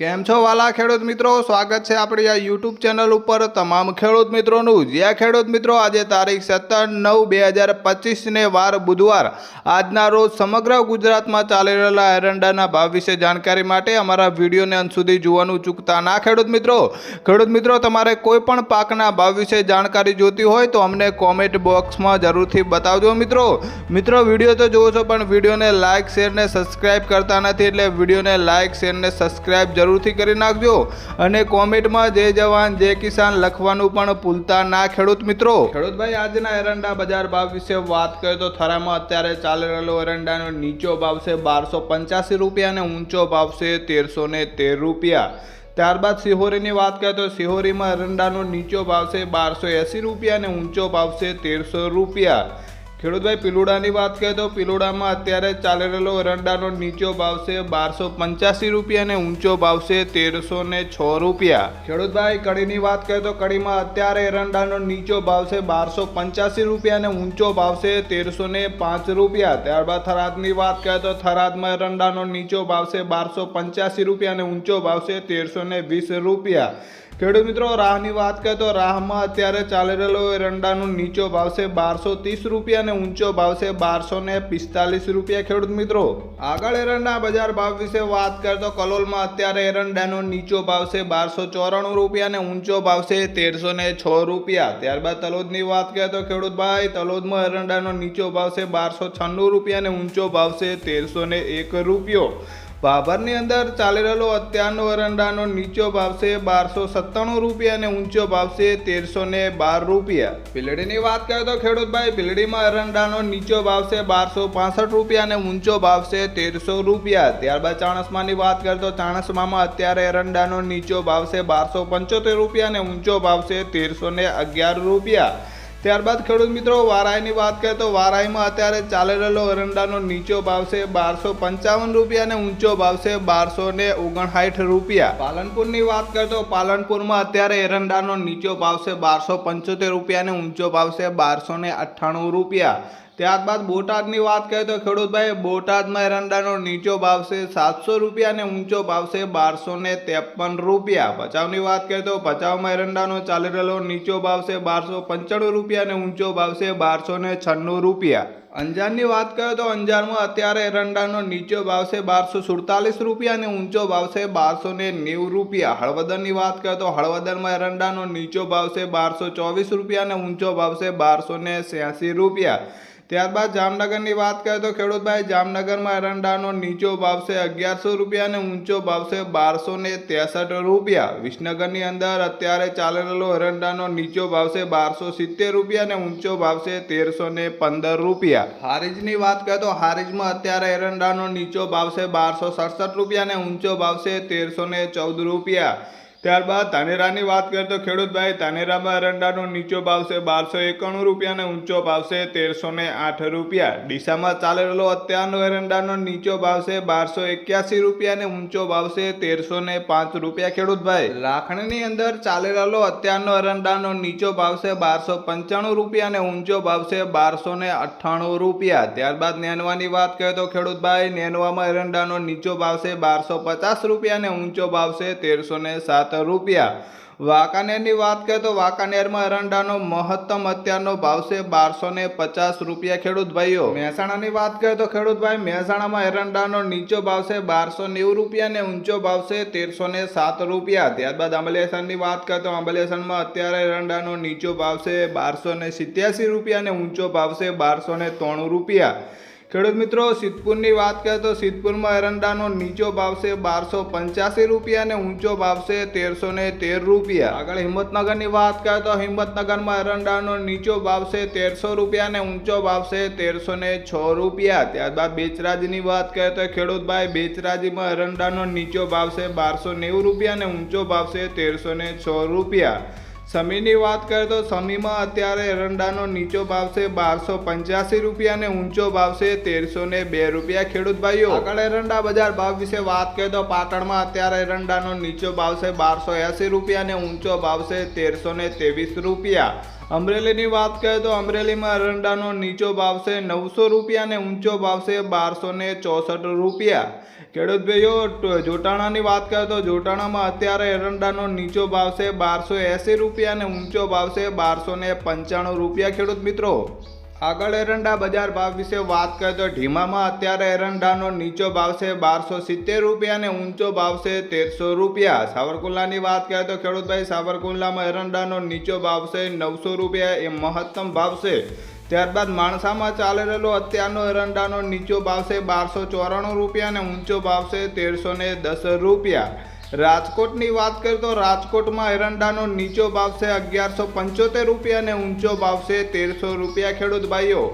કેમ છો વાલા ખેડૂત મિત્રો? સ્વાગત છે આપણી આ યુટ્યુબ ચેનલ ઉપર તમામ ખેડૂત મિત્રોનું. જ્યાં ખેડૂત મિત્રો, આજે તારીખ સત્તર નવ બે હજાર પચીસને વાર બુધવાર, આજના રોજ સમગ્ર ગુજરાતમાં ચાલી રહેલા એરંડાના ભાવ વિશે જાણકારી માટે અમારા વિડીયોને અંત સુધી જોવાનું ચૂકતા ના ખેડૂત મિત્રો. ખેડૂત મિત્રો, તમારે કોઈ પણ પાકના ભાવ વિશે જાણકારી જોતી હોય તો અમને કોમેન્ટ બોક્સમાં જરૂરથી બતાવજો મિત્રો. મિત્રો, વીડિયો તો જોવો છો, પણ વિડીયોને લાઇક શેર ને સબસ્ક્રાઇબ કરતા નથી એટલે વિડીયોને લાઇક શેર ને સબસ્ક્રાઇબ જરૂરથી કરી નાખજો. અને કોમેન્ટમાં જય જવાન, જય કિસાન લખવાનું પણ ભૂલતા ના ખેડૂત મિત્રો. ખેડૂતભાઈ, આજના એરંડા બજાર ભાવ વિશે વાત કરીએ તો થરામાં અત્યારે ચાલી રહેલો એરંડાનો નીચો ભાવ છે બારસો પંચ્યાસી રૂપિયા અને ઊંચો ભાવ છે તેરસો ને તેર રૂપિયા. ત્યારબાદ સિહોરીની વાત કરીએ તો સિહોરીમાં એરંડાનો નીચો ભાવ છે બારસો એંસી રૂપિયા અને ઊંચો ભાવ છે તેરસો રૂપિયા. ખેડૂતભાઈ, પિલુડાની વાત કરીએ તો પિલુડામાં અત્યારે ચાલી રહેલો એરંડાનો નીચો ભાવ છે બારસો પંચ્યાસી રૂપિયા અને ઊંચો ભાવ છે તેરસો ને છ રૂપિયા. ખેડૂતભાઈ કડીની વાત કરીએ તો કડીમાં અત્યારે એરંડાનો નીચો ભાવ છે બારસો પંચ્યાસી રૂપિયા અને ઊંચો ભાવ છે તેરસો ને પાંચ રૂપિયા. ત્યારબાદ થરાદની વાત કરીએ તો થરાદમાં એરંડાનો નીચો ભાવ છે બારસો પંચ્યાસી રૂપિયા અને ઊંચો ભાવ છે તેરસો ને વીસ રૂપિયા. ખેડૂત મિત્રો, રાહની વાત કરીએ તો રાહમાં અત્યારે ચાલી રહેલો એરંડાનો નીચો ભાવ છે બારસો ત્રીસ રૂપિયા અને ઊંચો ભાવ છે બારસો ને પિસ્તાલીસ રૂપિયા. ખેડૂત મિત્રો, આગળ એરંડા બજાર ભાવ વિશે વાત કરીએ તો કલોલમાં અત્યારે એરંડાનો નીચો ભાવ છે બારસો ચોરાણું રૂપિયા અને ઊંચો ભાવ છે તેરસો ને છ રૂપિયા. ત્યારબાદ તલોદની વાત કરીએ તો ખેડૂત ભાઈ, તલોદમાં એરંડાનો નીચો ભાવ છે બારસો છન્નું રૂપિયા અને ઊંચો ભાવ છે તેરસો ને એક રૂપિયો. ભાભરની અંદર ચાલી રહેલો અત્યારનો વરંડાનો નીચો ભાવ છે બારસો સત્તાણું રૂપિયા અને ઊંચો ભાવ છે તેરસો ને બાર રૂપિયા. પીલડીની વાત કરીએ તો ખેડૂતભાઈ, પીલડીમાં એરંડાનો નીચો ભાવ છે બારસો પાસઠ રૂપિયા અને ઊંચો ભાવ છે તેરસો રૂપિયા. ત્યારબાદ ચાણસમાની વાત કરીએ તો ચાણસમામાં અત્યારે એરંડાનો નીચો ભાવ છે બારસો પંચોતેર રૂપિયા અને ઊંચો ભાવ છે તેરસો અગિયાર રૂપિયા. ત્યારબાદ ખેડૂત મિત્રો વારાઈની વાત કરીએ તો વારાઈમાં અત્યારે ચાલી રહેલો એરંડાનો નીચો ભાવ છે બારસો પંચાવન રૂપિયા અને ઊંચો ભાવ છે બારસો ને ઓગણસાઠ રૂપિયા. પાલનપુરની વાત કરીએ તો પાલનપુરમાં અત્યારે એરંડાનો નીચો ભાવ છે બારસો પંચોતેર રૂપિયા અને ઊંચો ભાવ છે બારસો ને અઠ્ઠાણું રૂપિયા. ત્યારબાદ બોટાદની વાત કરીએ તો ખેડૂતભાઈ, બોટાદમાં એરંડાનો નીચો ભાવ છે સાતસો રૂપિયા અને ઊંચો ભાવ છે બારસો ને ત્રેપન રૂપિયા. ભચાઉની વાત કરીએ તો ભચાઉમાં એરંડાનો ચાલી રહેલો નીચો ભાવ છે બારસો પંચાણું રૂપિયા અને ઊંચો ભાવ છે બારસો ને છન્નું રૂપિયા. અંજારની વાત કરીએ તો અંજારમાં અત્યારે એરંડાનો નીચો ભાવ છે બારસો સુડતાલીસ રૂપિયા અને ઊંચો ભાવ છે બારસો ને નેવું રૂપિયા. હળવદરની વાત કરીએ તો હળવદરમાં એરંડાનો નીચો ભાવ છે બારસો ચોવીસ રૂપિયા અને ઊંચો ભાવ છે બારસો ને છ્યાસી રૂપિયા. ત્યારબાદ જામનગરની વાત કરીએ તો ખેડૂતભાઈ, જામનગરમાં એરંડાનો નીચો ભાવ છે અગિયારસો રૂપિયા અને ઊંચો ભાવ છે બારસો ને ત્રેસઠ રૂપિયા. વિસનગરની અંદર અત્યારે ચાલી રહેલો એરંડાનો નીચો ભાવ છે બારસો સિત્તેર રૂપિયા અને ઊંચો ભાવ છે તેરસો ને પંદર રૂપિયા. હારીજની વાત કરીએ તો હારીજમાં અત્યારે એરંડાનો નીચો ભાવ છે બારસો સડસઠ રૂપિયા અને ઊંચો ભાવ છે તેરસો ને ચૌદ રૂપિયા. ત્યારબાદ ધાનેરાની વાત કરીએ તો ખેડૂતભાઈ, ધાનેરામાં એરંડાનો નીચો ભાવ છે બારસો એકાણું રૂપિયા અને ઊંચો ભાવ છે તેરસો ને આઠ રૂપિયા. ડીસામાં રહેલો અત્યારનો એરંડાનો નીચો ભાવ છે બારસો એક્યાસી રૂપિયા અને ઊંચો ભાવ છે તેરસો ને પાંચ રૂપિયા. ખેડૂતભાઈ લાખણીની અંદર ચાલી રહેલો અત્યારનો એરંડાનો નીચો ભાવ છે બારસો પંચાણું રૂપિયા અને ઊંચો ભાવ છે બારસો ને અઠ્ઠાણું રૂપિયા. ત્યારબાદ નેનવાની વાત કરીએ તો ખેડૂતભાઈ, નેનવામાં એરંડાનો નીચો ભાવ છે બારસો પચાસ રૂપિયા અને ઊંચો ભાવ છે તેરસો ને સાત રૂપિયા. વાંકાનેરની વાત કરીએ તો વાંકાનેરમાં એરંડાનો મહત્તમ અત્યારનો ભાવ છે બારસો ને પચાસ રૂપિયા ખેડૂત ભાઈઓ. મહેસાણાની વાત કરીએ તો ખેડૂત ભાઈ, મહેસાણામાં એરંડાનો નીચો ભાવ છે બારસો નેવું રૂપિયા અને ઊંચો ભાવ છે તેરસો ને સાત રૂપિયા. ત્યારબાદ આંબલેસરની વાત કરીએ તો આંબલેસનમાં અત્યારે એરંડાનો નીચો ભાવ છે બારસો ને સિત્યાસી રૂપિયા અને ઊંચો ભાવ છે બારસો ને ત્રણું રૂપિયા. ખેડૂત મિત્રો, સિદ્ધપુરની વાત કરીએ તો સિદ્ધપુરમાં એરંડાનો નીચો ભાવ છે બારસો પંચ્યાસી રૂપિયા અને ઊંચો ભાવ છે તેરસો ને તેર રૂપિયા. આગળ હિંમતનગરની વાત કરીએ તો હિંમતનગરમાં એરંડાનો નીચો ભાવ છે તેરસો રૂપિયા અને ઊંચો ભાવ છે તેરસો ને છ રૂપિયા. ત્યારબાદ બેચરાજીની વાત કરીએ તો ખેડૂતભાઈ, બેચરાજીમાં એરંડાનો નીચો ભાવ છે બારસો નેવું રૂપિયા અને ઊંચો ભાવ છે તેરસો ને છ રૂપિયા. સમીની વાત કરીએ તો સમીમાં અત્યારે એરંડાનો નીચો ભાવ છે બારસો પંચ્યાસી રૂપિયા અને ઊંચો ભાવ છે તેરસો ને બે રૂપિયા. ખેડૂત ભાઈઓ, આગળ એરંડા બજાર ભાવ વિશે વાત કરીએ તો પાટણમાં અત્યારે એરંડાનો નીચો ભાવ છે બારસો એંસી રૂપિયા અને ઊંચો ભાવ છે તેરસો ને ત્રેવીસ રૂપિયા. અમરેલીની વાત કરીએ તો અમરેલીમાં અરંડાનો નીચો ભાવ છે નવસો રૂપિયા અને ઊંચો ભાવ છે બારસો ને ચોસઠ રૂપિયા. ખેડૂત ભાઈઓ જોટાણાની વાત કરીએ તો જોટાણામાં અત્યારે એરંડાનો નીચો ભાવ છે બારસો એંસી રૂપિયા અને ઊંચો ભાવ છે બારસો ને પંચાણું રૂપિયા. ખેડૂત મિત્રો આગળ એરંડા બજાર ભાવ વિશે વાત કરીએ તો ઢીમામાં અત્યારે એરંડાનો નીચો ભાવ છે બારસો સિત્તેર રૂપિયા અને ઊંચો ભાવ છે તેરસો રૂપિયા. સાવરકુંડલાની વાત કરીએ તો ખેડૂતભાઈ, સાવરકુંડલામાં એરંડાનો નીચો ભાવ છે નવસો રૂપિયા, એ મહત્તમ ભાવ છે. ત્યારબાદ માણસામાં ચાલી રહેલો અત્યારનો એરંડાનો નીચો ભાવ છે બારસો ચોરાણું રૂપિયા અને ઊંચો ભાવ છે તેરસો દસ રૂપિયા. રાજકોટની વાત કરીએ તો રાજકોટમાં એરંડાનો નીચો ભાવ છે અગિયારસો પંચોતેર રૂપિયા અને ઊંચો ભાવ છે તેરસો રૂપિયા ખેડૂત ભાઈઓ.